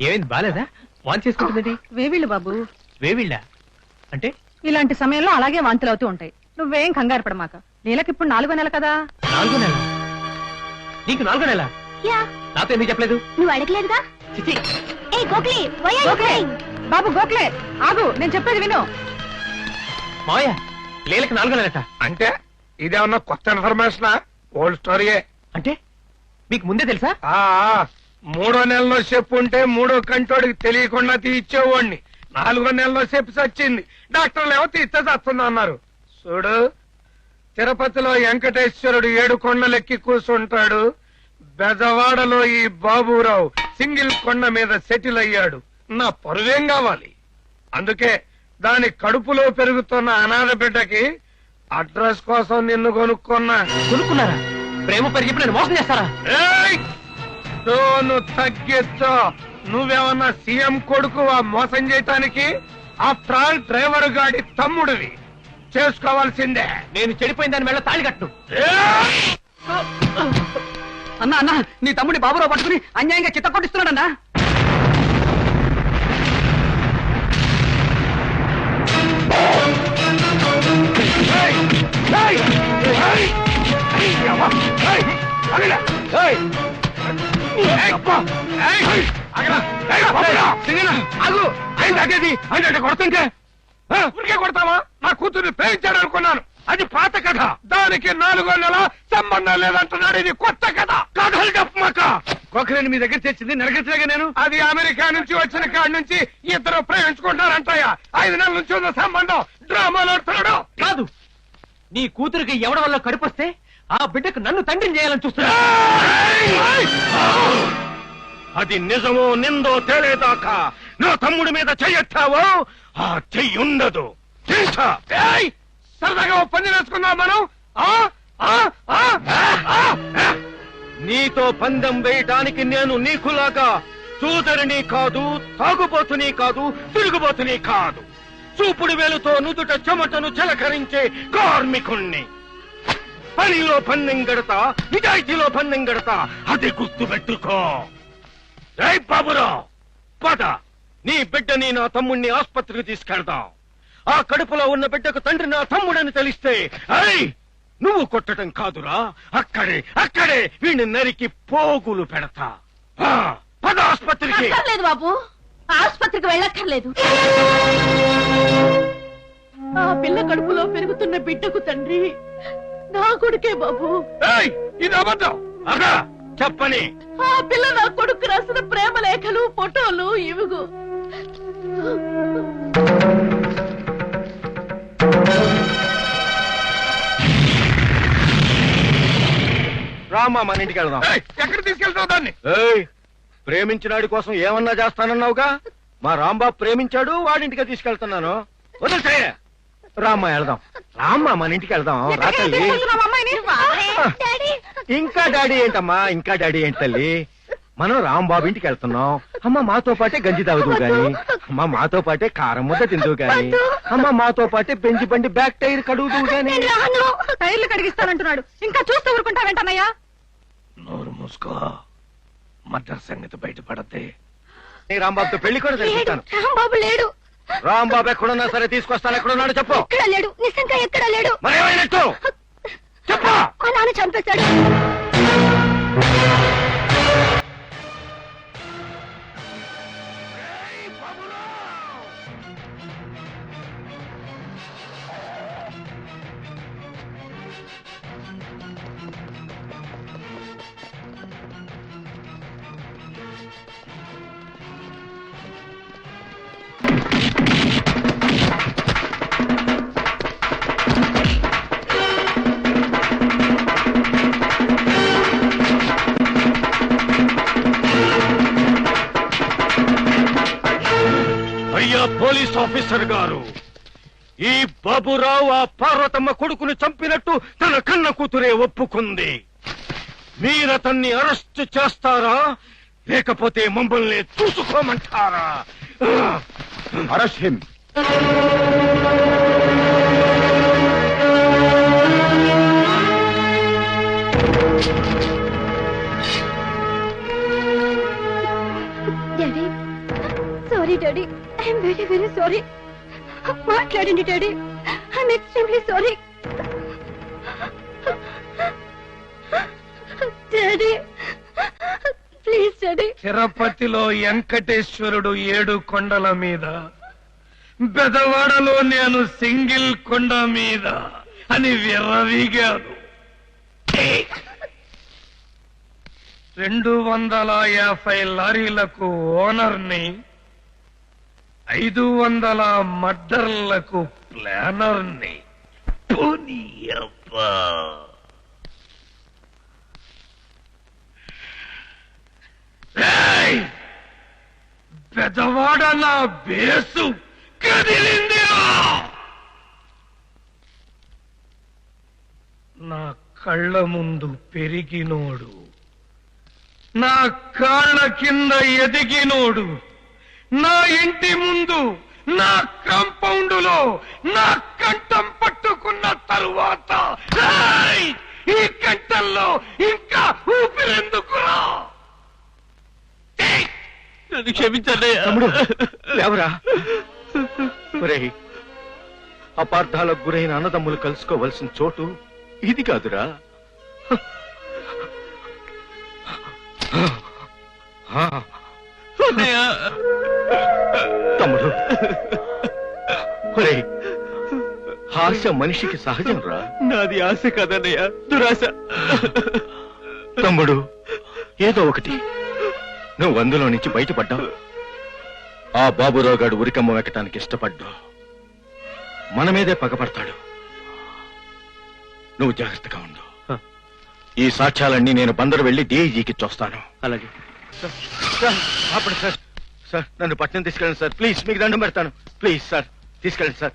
ఏమైంది బాలేదా? వాన్ చేసుకుంటుందండి వేవిళ్ళు బాబు. వేవిళ్ళ? అంటే? ఇలాంటి సమయంలో అలాగే వాంతులు అవుతూ ఉంటాయి. నువ్వేం కంగారు పడమాక. నీలకి ఇప్పుడు నాలుగో నెల కదా. నాలుగో నెల? నీకు నాలుగో నెల? యా. నాతో ఎందుకు చెప్పలేదు? నువ్వు అడగలేదుగా? చిచి! ఏ గోఖలే వై ఆర్ గోఖలే బాబు గోఖలే ఆగు నేను చెప్పేది విను. మావయ్య లేలకి నాలుగో నెలట? అంటే ఇదేమన్నా కొత్త ఇన్ఫర్మేషన్? ఓల్డ్ స్టోరీయే అంటే? మీకు ముందే తెలుసా? ఆ ఆ, మూడో నెలలో చెప్పు ఉంటే మూడో కంటోడికి తెలియకుండా తీర్చేవాడిని. నాలుగో నెలలో చెప్పి చచ్చింది డాక్టర్లు ఏమో తీస్తే చస్తుంది అన్నారు. చూడు తిరుపతిలో వెంకటేశ్వరుడు ఏడు కొండలెక్కి కూర్చుంటాడు బెజవాడలో ఈ బాబురావు సింగిల్ కొండ మీద సెటిల్ అయ్యాడు. నా పరువేం కావాలి? అందుకే దాని కడుపులో పెరుగుతున్న అనాథ బిడ్డకి అడ్రస్ కోసం నిన్ను కొనుక్కున్నా. కొనుక్కున్నారా? ప్రేమ పెరిగి నేను మోసం చేస్తారా! టోను తగ్గించో నువ్వేమన్నా సీఎం కొడుకు మోసం చేయటానికి ఆఫ్టర్ ఆల్ డ్రైవర్ గాడి తమ్ముడివి చేసుకోవాల్సిందే నేను చెడిపోయిన దాని మెళ్ళ తాళి కట్టు! అన్నా అన్నా నీ తమ్ముడి బాబురావు పట్టుకుని అన్యాయంగా చిత్త కొట్టిస్తున్నాడన్నా ఏయ్! ఏయ్! ఏయ్! ఏయ్! అవ్వ! ఏయ్! ఆగలా! అంటే కొడుతుంటే? ఊరికే కొడతావా? నా కూతుర్ని ప్రేమించాడు అనుకున్నాను అది పాత కథ. దానికి నాలుగో నెల సంబంధం లేదంటున్నాడు. ఇది కొత్త కథ. కథలు చెప్పమాక కొకరిని మీ దగ్గర తెచ్చింది నరకట్లేగా నేను. అది అమెరికా నుంచి వచ్చిన కాడి నుంచి ఇద్దరు ప్రేమించుకుంటారంటయ్యా ఐదు నెలల నుంచి ఉన్న సంబంధం డ్రామాలు ఆడుతున్నాడు కాదు! నీ కూతురికి ఎవడ వల్ల కడుపొస్తే ఆ బిడ్డకు నన్ను తండ్రిని చేయాలని చూస్తున్నా అది నిజమో నిందో తేలేదాకా నా తమ్ముడి మీద చెయ్యెత్తావో ఆ చెయ్యి ఉండదు తెలుసా? ఏయ్! సరదాగా ఓ పంది వేసుకుందాం మనం ఆ? ఆ? ఆ? ఆ? ఆ? నీతో పందెం వేయటానికి నేను నీకులాగా చూదరిని కాదు తాగుబోతుని కాదు తిరుగుబోతుని కాదు చూపుడు వేలుతో నుదుట చెమటను చెలకరించే కార్మికుణ్ణి పనిలో పందెం గడతా నిజాయితీలో పందెం గడతా అది గుర్తు ఏయ్ బాబురావు పద. నీ బిడ్డని నా తమ్ముణ్ణి ఆస్పత్రికి తీసుకెళ్దాం. ఆ కడుపులో ఉన్న బిడ్డకు తండ్రి నా తమ్ముడని తెలిస్తే అయ్ నువ్వు కొట్టడం కాదురా. అక్కడే అక్కడే వీడిని నరికి పోగులు పెడతా. ఆ, పద ఆస్పత్రికి. అక్కర్లేదు బాబు. ఆసుపత్రికి వెళ్ళక్కర్లేదు. ఆ పిల్ల కడుపులో పెరుగుతున్న బిడ్డకు తండ్రి నా కొడుకే బాబు. ఏయ్, ఇది అబద్ధం. చెప్పని ఆ పిల్ల నా కొడుకు రాసిన ప్రేమ లేఖలు ఫోటోలు ఇవిగో. రామా మన ఇంటికి వెళ్దాం. ఎక్కడ తీసుకెళ్తావు దాన్ని? ప్రేమించినాడి కోసం ఏమన్నా చేస్తానన్నావుగా? మా రాంబాబు ప్రేమించాడు వాడింటికి తీసుకెళ్తున్నాను. వదిలితే రామ్మా వెళ్దాం. రామ్మా మన ఇంటికి వెళ్దాం. రా తల్లి. డాడీ. ఇంకా డాడీ ఏంటమ్మా? ఇంకా డాడీ ఏంటి తల్లి? మనం రాంబాబు ఇంటికి వెళ్తున్నాం. అమ్మ మాతో పాటే గంజి తాగుదు గాని. అమ్మ మాతో పాటే కారం ముద్ద తిందువు గాని. అమ్మ మాతో పాటే బెంచి బండి బ్యాక్ టైర్ కడుగుదు గాని. రాను. టైర్లు కడిగిస్తానంటున్నాడు. ఇంకా చూస్తూ ఊరుకుంటావేంటన్నయ్యా నోరు మూసుకో. మద్దర్ సంగతి బయటపడద్దే. నీ రాంబాబుతో పెళ్ళి కూడా జరిపిస్తాను. రాంబాబు లేడు. రాంబాబు ఎక్కడున్నా సరే తీసుకొస్తాను. ఎక్కడున్నాడు చెప్పు. ఎక్కడ లేడు. నిజంగా ఎక్కడ లేడు. మరేమైనట్టు చెప్పు! మా నాన్న చంపేశాడు. పోలీస్ ఆఫీసర్ గారు. ఈ బాబురావు ఆ పార్వతమ్మ కొడుకును చంపినట్టు తన కన్న కూతురే ఒప్పుకుంది. మీరతన్ని అరెస్ట్ చేస్తారా? లేకపోతే మమ్మల్ని చూసుకోమంటారా? Arrest him. Daddy sorry daddy. I'm very very sorry మాట్లాడండి daddy. I'm extremely sorry daddy please daddy. తిరుపతిలో వెంకటేశ్వరుడు ఏడు కొండల మీద బెదవాడలో నేను సింగిల్ కొండ మీద అని విర్రవీగాను రెండు వందల యాభై లారీలకు ఓనర్ని ఐదు వందల మర్డర్లకు ప్లానర్ని. ని అబ్బా. పెదవాడ నా బేసు కదిలిందిరా నా కళ్ళ ముందు పెరిగినోడు. నా కాళ్ళ కింద ఎదిగినోడు. నా ఇంటి ముందు నా కాంపౌండులో నా కంఠం పట్టుకున్న తరువాత ఈ కంఠంలో ఇంకా ఊపిరెందుకురా? నన్ను క్షమించండి. తమ్ముడు లేవరా. ఒరేయ్ అపార్థాలకు గురైన అన్నదమ్ములు కలుసుకోవలసిన చోటు ఇది కాదురా. ఆ, హాస్య మనిషికి సహజం రా. నాది ఆశ కదన్నయ్య దురాశ. తమ్ముడు ఏదో ఒకటి. నువ్వు అందులో నుంచి బయటపడ్డావు. ఆ బాబురావు గాడు ఉరికమ్మ వెక్కటానికి ఇష్టపడ్డు. మన మీదే పగపడతాడు. నువ్వు జాగ్రత్తగా ఉండు. ఈ సాక్ష్యాలన్నీ నేను బందరు వెళ్ళి డీఐజీకి చూస్తాను అలాగే. అప్పుడు సార్ సార్. నన్ను పట్నం తీసుకెళ్ళండి సార్. ప్లీజ్ మీకు దండం పెడతాను. Please sir. తీసుకెళ్ళండి సార్!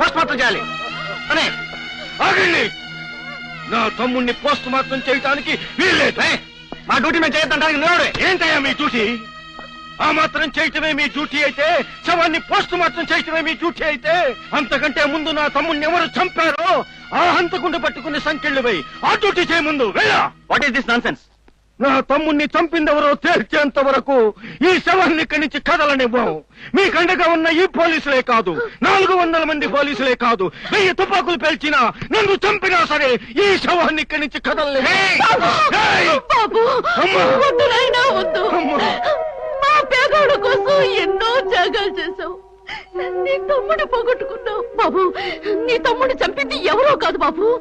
పోస్ట్ మార్టం చేయాలి. అనే ఆగండి. నా తమ్ముణ్ణి పోస్ట్ మార్టం చేయటానికి వీల్లేదు మా డ్యూటీ మేము చేయొద్దంటానికి నువ్వే ఏంటయ్యా మీ డ్యూటీ? ఆ మాత్రం చేయటమే మీ డ్యూటీ అయితే శవాన్ని పోస్ట్ మార్టం చేయటమే మీ డ్యూటీ అయితే అంతకంటే ముందు నా తమ్ముణ్ణి ఎవరు చంపారో ఆ హంతకుండా పట్టుకుని సంకెళ్ళు పోయి ఆ డ్యూటీ చేయ ముందు వెళ్ళా. What is this nonsense నా తమ్ముణ్ణి చంపిందెవరో తేల్చేంత వరకు ఈ శవాన్ని ఇక్కడి నుంచి కదలనివ్వం. మీ కండగా ఉన్న ఈ పోలీసులే కాదు. నాలుగు వందల మంది పోలీసులే కాదు. వెయ్యి తుపాకులు పేల్చినా నన్ను చంపినా సరే ఈ శవాన్ని ఇక్కడి నుంచి కదలలే. కోసం ఎన్నో త్యాగాలు చేశావు. నీ తమ్ముడు పోగొట్టుకున్నావు. బాబు నీ తమ్ముడు చంపింది ఎవరో కాదు బాబు.